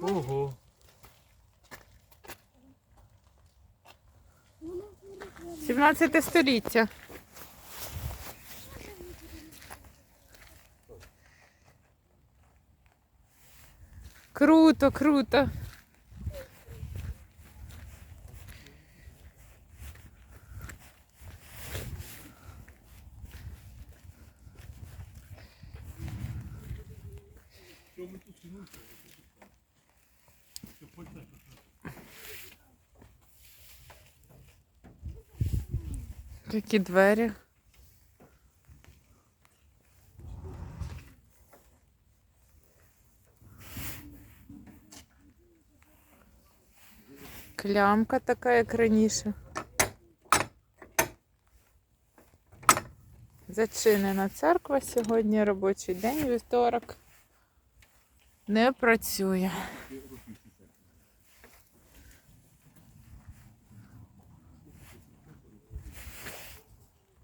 Ого. Сімнадцяте століття. Круто, круто. Які двері. Клямка така, як раніше. Зачинена церква сьогодні робочий день, вівторок. Не працює.